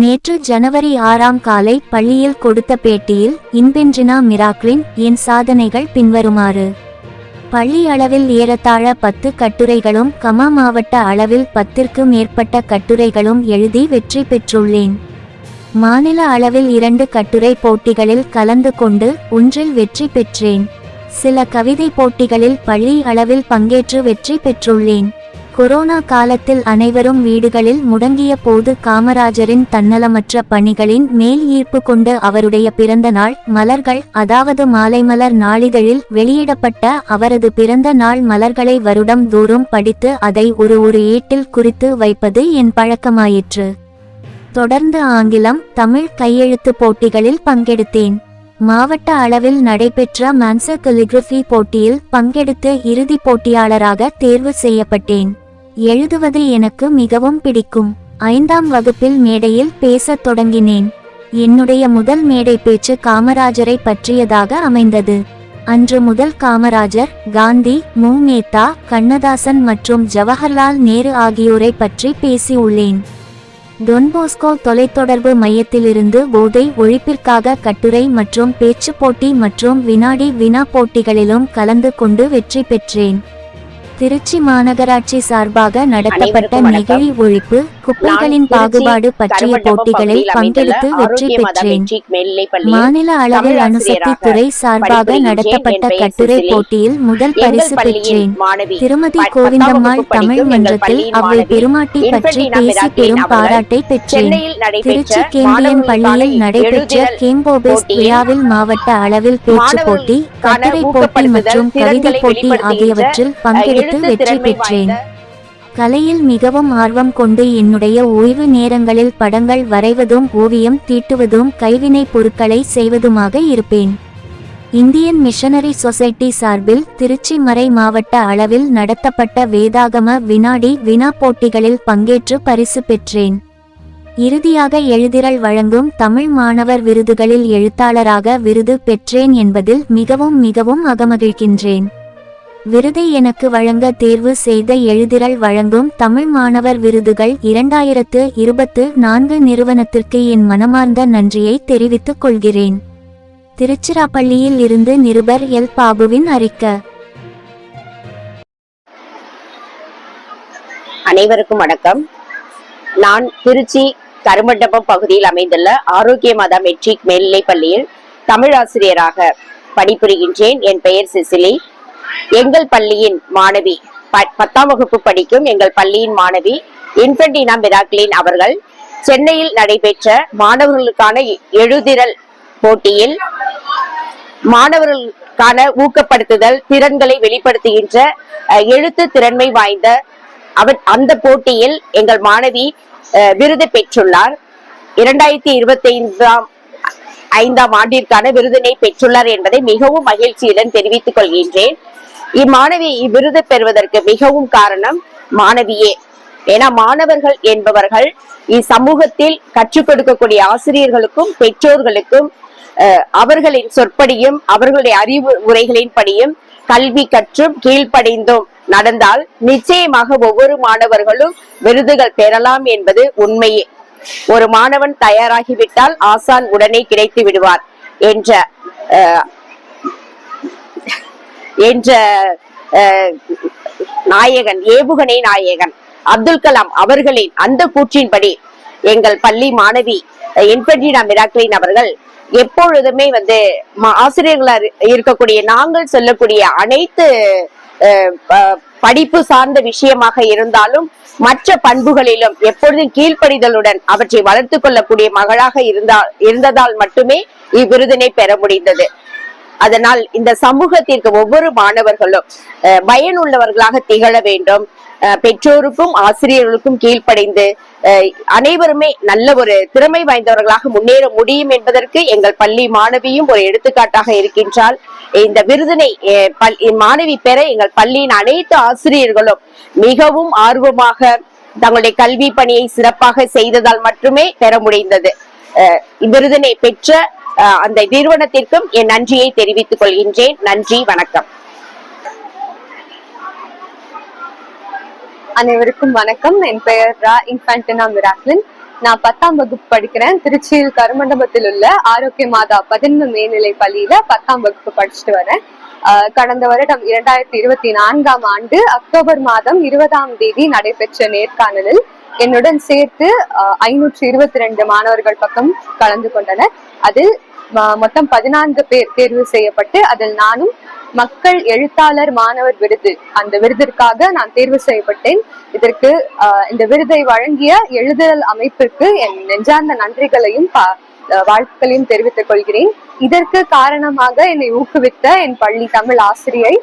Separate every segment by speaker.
Speaker 1: நேற்று ஜனவரி ஆறாம் காலை பள்ளியில் கொடுத்த பேட்டியில் இன்பென்றினா மிராக்ளின் என் சாதனைகள் பின்வருமாறு பள்ளி அளவில் ஏறத்தாழ பத்து கட்டுரைகளும் கமா மாவட்ட அளவில் பத்திற்கு மேற்பட்ட கட்டுரைகளும் எழுதி வெற்றி பெற்றுள்ளேன் மாநில அளவில் இரண்டு கட்டுரை போட்டிகளில் கலந்து கொண்டு ஒன்றில் வெற்றி பெற்றேன் சில கவிதை போட்டிகளில் பள்ளி அளவில் பங்கேற்று வெற்றி பெற்றுள்ளேன் கொரோனா காலத்தில் அனைவரும் வீடுகளில் முடங்கிய போது காமராஜரின் தன்னலமற்ற பணிகளின் மேல் ஈர்ப்பு கொண்டு அவருடைய பிறந்த நாள் மலர்கள் அதாவது மாலைமலர் நாளிதழில் வெளியிடப்பட்ட அவரது பிறந்த நாள் மலர்களை வருடம் தோறும் படித்து அதை ஒரு ஒரு ஏட்டில் குறித்து வைப்பது என் பழக்கமாயிற்று தொடர்ந்து ஆங்கிலம் தமிழ் கையெழுத்து போட்டிகளில் பங்கெடுத்தேன் மாவட்ட அளவில் நடைபெற்ற மான்சர் கலிகிரபி போட்டியில் பங்கெடுத்து இறுதிப் போட்டியாளராக தேர்வு செய்யப்பட்டேன் எழுதுவது எனக்கு மிகவும் பிடிக்கும் ஐந்தாம் வகுப்பில் மேடையில் பேசத் தொடங்கினேன் என்னுடைய முதல் மேடை பேச்சு காமராஜரை பற்றியதாக அமைந்தது அன்று முதல் காமராஜர் காந்தி மு மேத்தா கண்ணதாசன் மற்றும் ஜவஹர்லால் நேரு ஆகியோரை பற்றி பேசியுள்ளேன் டொன்போஸ்கோ தொலைத்தொடர்பு மையத்திலிருந்து போதை ஒழிப்பிற்காக கட்டுரை மற்றும் பேச்சு போட்டி மற்றும் வினாடி வினா போட்டிகளிலும் கலந்து கொண்டு வெற்றி பெற்றேன் திருச்சி மாநகராட்சி சார்பாக நடத்தப்பட்ட நெகிழி ஒழிப்பு குப்பைகளின் பாகுபாடு பற்றிய போட்டிகளில் பங்கெடுத்து வெற்றி பெற்றேன் மாநில அளவில் அணுசக்தி துறை சார்பாக நடத்தப்பட்ட கட்டுரை போட்டியில் முதல் பரிசு பெற்றேன் திருமதி கோவிந்தம்மாள் தமிழ் மன்றத்தில் அவள் பெருமாட்டி பற்றி பேசி பெரும் பாராட்டை பெற்றேன் திருச்சி கேம்பியன் பள்ளியில் நடைபெற்ற கேம்போபேஸ் விழாவில் மாவட்ட அளவில் பேச்சு போட்டி கட்டுரை போட்டி மற்றும் கவிதை போட்டி ஆகியவற்றில் பங்கெடுத்து தேர்வில் வெற்றி பெற்றேன் கலையில் மிகவும் ஆர்வம் கொண்டு என்னுடைய ஓய்வு நேரங்களில் படங்கள் வரைவதும் ஓவியம் தீட்டுவதும் கைவினை பொருட்களை செய்வதுமாக இருப்பேன் இந்தியன் மிஷனரி சொசைட்டி சார்பில் திருச்சி மறை மாவட்ட அளவில் நடத்தப்பட்ட வேதாகம வினாடி வினா போட்டிகளில் பங்கேற்று பரிசு பெற்றேன் இறுதியாக எழுதிரல் வழங்கும் தமிழ் மாணவர் விருதுகளில் எழுத்தாளராக விருது பெற்றேன் என்பதில் மிகவும் மிகவும் அகமகிழ்கின்றேன் விருதை எனக்கு வழங்க தேர்வு செய்த எழுதிரல் வழங்கும் தமிழ் மாணவர் விருதுகள் இரண்டாயிரத்து இருபத்து நான்கு நிறுவனத்திற்கு என் மனமார்ந்த நன்றியை தெரிவித்துக் கொள்கிறேன் திருச்சிராப்பள்ளியில் இருந்து நிருபர் எல் பாபுவின் அறிக்க
Speaker 2: அனைவருக்கும் வணக்கம் நான் திருச்சி கருமண்டபம் பகுதியில் அமைந்துள்ள ஆரோக்கிய மாதா மெட்ரிக் மேல்நிலைப் பள்ளியில் தமிழ் ஆசிரியராக பணிபுரிகின்றேன் என் பெயர் சிசிலி எங்கள் பள்ளியின் மாணவி பத்தாம் வகுப்பு படிக்கும் எங்கள் பள்ளியின் மாணவி இன்ஃபென்டினா மிராக்லின் அவர்கள் சென்னையில் நடைபெற்ற மாணவர்களுக்கான எழுதிரல் போட்டியில் மாணவர்களுக்கான ஊக்கப்படுத்துதல் திறன்களை வெளிப்படுத்துகின்ற எழுத்து திறன்மை வாய்ந்த அவர் அந்த போட்டியில் எங்கள் மாணவி விருது பெற்றுள்ளார் இரண்டாயிரத்தி இருபத்தி ஐந்தாம் ஐந்தாம் ஆண்டிற்கான விருதினை பெற்றுள்ளார் என்பதை மிகவும் மகிழ்ச்சியுடன் தெரிவித்துக் கொள்கின்றேன் இம்மாணவி இவ்விருது பெறுவதற்கு மிகவும் காரணம் மாணவியே ஏன்னா மாணவர்கள் என்பவர்கள் இச்சமூகத்தில் கற்றுக் கொடுக்கக்கூடிய ஆசிரியர்களுக்கும் பெற்றோர்களுக்கும் அவர்களின் சொற்படியும் அவர்களுடைய அறிவு உரைகளின்படியும் கல்வி கற்றும் கீழ்ப்படைந்தும் நடந்தால் நிச்சயமாக ஒவ்வொரு மாணவர்களும் விருதுகள் பெறலாம் என்பது உண்மையே ஒரு மாணவன் தயாராகிவிட்டால் ஆசான் உடனே கிடைத்து விடுவார் என்ற என்ற நாயகன் ஏவுகணை நாயகன் அப்துல் கலாம் அவர்களின் அந்த கூற்றின்படி எங்கள் பள்ளி மாணவி இன்ஃபென்ட்ரினா மிராக்லின் அவர்கள் எப்பொழுதுமே வந்து ஆசிரியர்களா இருக்கக்கூடிய நாங்கள் சொல்லக்கூடிய அனைத்து படிப்பு சார்ந்த விஷயமாக இருந்தாலும் மற்ற பண்புகளிலும் எப்பொழுதும் கீழ்ப்படிதலுடன் அவற்றை வளர்த்து கொள்ளக்கூடிய மகளாக இருந்தால் இருந்ததால் மட்டுமே இவ்விருதினை பெற முடிந்தது அதனால் இந்த சமூகத்திற்கு ஒவ்வொரு மாணவர்களும் பயனுள்ளவர்களாக திகழ வேண்டும் பெற்றோருக்கும் ஆசிரியர்களுக்கும் கீழ்ப்படைந்து அனைவருமே நல்ல ஒரு திறமை வாய்ந்தவர்களாக முன்னேற முடியும் என்பதற்கு எங்கள் பள்ளி மாணவியும் ஒரு எடுத்துக்காட்டாக இருக்கின்றால் இந்த விருதினை மாணவி பெற எங்கள் பள்ளியின் அனைத்து ஆசிரியர்களும் மிகவும் ஆர்வமாக தங்களுடைய கல்வி பணியை சிறப்பாக செய்ததால் மட்டுமே பெற முடிந்தது விருதினை பெற்ற அந்த நிறுவனத்திற்கும் என் நன்றியை தெரிவித்துக் கொள்கின்றேன் நன்றி வணக்கம்
Speaker 3: அனைவருக்கும் வணக்கம் என் பெயர் ரா இன்ஃபன்டினா மிராக்லின் நான் பத்தாம் வகுப்பு படிக்கிறேன் திருச்சியில் கருமண்டபத்தில் உள்ள ஆரோக்கிய மாதா பதினொன்று மேல்நிலை பள்ளியில பத்தாம் வகுப்பு படிச்சுட்டு வரேன் கடந்த வருடம் இரண்டாயிரத்தி இருபத்தி நான்காம் ஆண்டு அக்டோபர் மாதம் இருபதாம் தேதி நடைபெற்ற நேர்காணலில் என்னுடன் சேர்த்து ஐநூற்றி இருபத்தி ரெண்டு மாணவர்கள் பக்கம் கலந்து கொண்டனர் அதில் மொத்தம் பதினான்கு பேர் தேர்வு செய்யப்பட்டு அதில் நானும் மக்கள் எழுத்தாளர் மாணவர் விருது அந்த விருதிற்காக நான் தேர்வு செய்யப்பட்டேன் இதற்கு இந்த விருதை வழங்கிய எழுதுதல் அமைப்பிற்கு என் நெஞ்சார்ந்த நன்றிகளையும் வாழ்த்துக்களையும் தெரிவித்துக் கொள்கிறேன் இதற்கு காரணமாக என்னை ஊக்குவித்த என் பள்ளி தமிழ் ஆசிரியை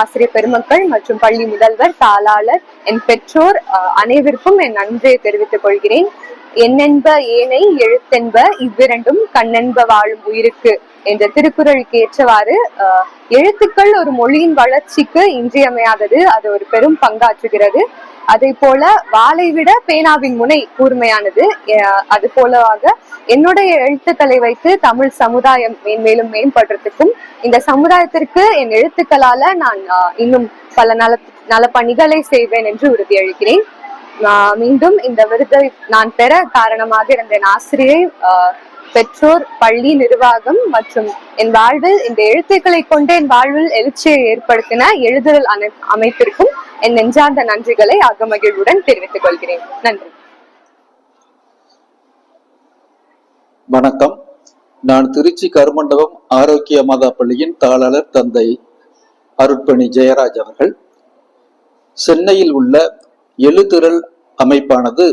Speaker 3: ஆசிரியர் பெருமக்கள் மற்றும் பள்ளி முதல்வர் தாளாளர் என் பெற்றோர் அனைவருக்கும் என் நன்றியை தெரிவித்துக் கொள்கிறேன் என்னென்ப ஏனை எழுத்தென்ப இவ்விரண்டும் கண்ணென்ப வாழும் உயிருக்கு என்ற திருக்குறளுக்கு ஏற்றவாறு எழுத்துக்கள் ஒரு மொழியின் வளர்ச்சிக்கு இன்றியமையாதது அது ஒரு பெரும் பங்காற்றுகிறது அதே போல வாளை விட பேனாவின் முனை கூர்மையானது அது போலவாக என்னுடைய எழுத்துக்களை வைத்து தமிழ் சமுதாயம் மேன்மேலும் மேம்படுறதுக்கும் இந்த சமுதாயத்திற்கு என் எழுத்துக்களால நான் இன்னும் பல நல நல பணிகளை செய்வேன் என்று உறுதியளிக்கிறேன் மீண்டும் இந்த விருதை நான் பெற காரணமாக இருந்த என் ஆசிரியை பெற்றோர் பள்ளி நிர்வாகம் மற்றும் என் வாழ்வில் இந்த எழுத்துக்களை கொண்டு என் வாழ்வில் எழுச்சியை ஏற்படுத்தின எழுதுதல் அமைப்பிற்கும் என் நெஞ்சார்ந்த நன்றிகளை அகமகிழ்வுடன் தெரிவித்துக் கொள்கிறேன் நன்றி
Speaker 4: வணக்கம் நான் திருச்சி கருமண்டபம் ஆரோக்கிய மாதா பள்ளியின் தாளாளர் தந்தை அருட்பணி ஜெயராஜ் அவர்கள் சென்னையில் உள்ள எழுத்திரல் அமைப்பானது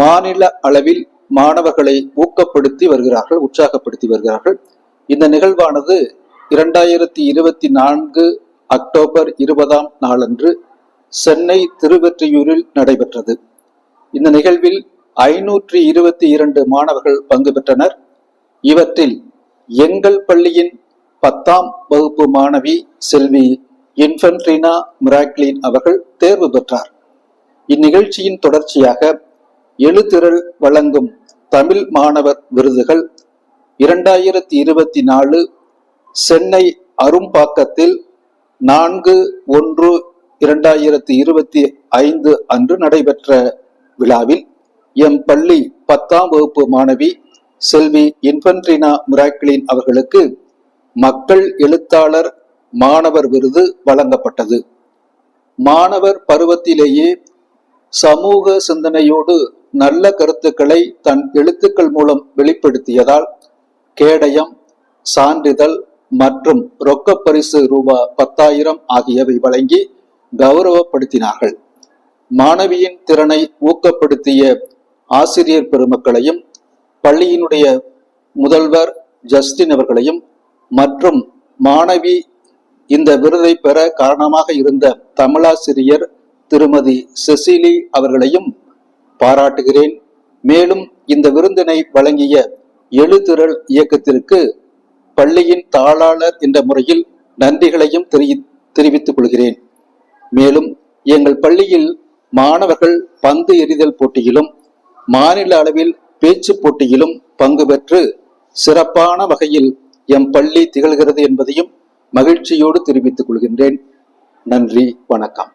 Speaker 4: மாநில அளவில் மாணவர்களை ஊக்கப்படுத்தி வருகிறார்கள் உற்சாகப்படுத்தி வருகிறார்கள் இந்த நிகழ்வானது இரண்டாயிரத்தி இருபத்தி நான்கு அக்டோபர் இருபதாம் நாளன்று சென்னை திருவெற்றியூரில் நடைபெற்றது இந்த நிகழ்வில் ஐநூற்றி இருபத்தி இரண்டு மாணவர்கள் பங்கு பெற்றனர் இவற்றில் எங்கள் பள்ளியின் பத்தாம் வகுப்பு மாணவி செல்வி இன்ஃபன்ட்ரினா மிராக்லின் அவர்கள் தேர்வு பெற்றார் இந்நிகழ்ச்சியின் தொடர்ச்சியாக எழுத்திரல் வழங்கும் தமிழ் மாணவர் விருதுகள் இரண்டாயிரத்தி இருபத்தி நாலு சென்னை அரும்பாக்கத்தில் நான்கு ஒன்று இரண்டாயிரத்தி இருபத்தி ஐந்து அன்று நடைபெற்ற விழாவில் எம் பள்ளி பத்தாம் வகுப்பு மாணவி செல்வி இன்ஃபன்ட்ரினா முராக்கிளின் அவர்களுக்கு மக்கள் எழுத்தாளர் மாணவர் விருது வழங்கப்பட்டது மாணவர் பருவத்திலேயே சமூக சிந்தனையோடு நல்ல கருத்துக்களை தன் எழுத்துக்கள் மூலம் வெளிப்படுத்தியதால் கேடயம் சான்றிதழ் மற்றும் ரொக்க பரிசு ரூபா பத்தாயிரம் ஆகியவை வழங்கி கௌரவப்படுத்தினார்கள் மாணவியின் திறனை ஊக்கப்படுத்திய ஆசிரியர் பெருமக்களையும் பள்ளியினுடைய முதல்வர் ஜஸ்டின் அவர்களையும் மற்றும் மாணவி இந்த விருதை பெற காரணமாக இருந்த தமிழாசிரியர் திருமதி செசிலி அவர்களையும் பாராட்டுகிறேன் மேலும் இந்த விருந்தினை வழங்கிய எழுத்திரல் இயக்கத்திற்கு பள்ளியின் தாளாளர் என்ற முறையில் நன்றிகளையும் தெரிவித்துக் கொள்கிறேன் மேலும் எங்கள் பள்ளியில் மாணவர்கள் பந்து எறிதல் போட்டியிலும் மாநில அளவில் பேச்சு போட்டியிலும் பங்கு பெற்று சிறப்பான வகையில் எம் பள்ளி திகழ்கிறது என்பதையும் மகிழ்ச்சியோடு தெரிவித்துக் கொள்கின்றேன் நன்றி வணக்கம்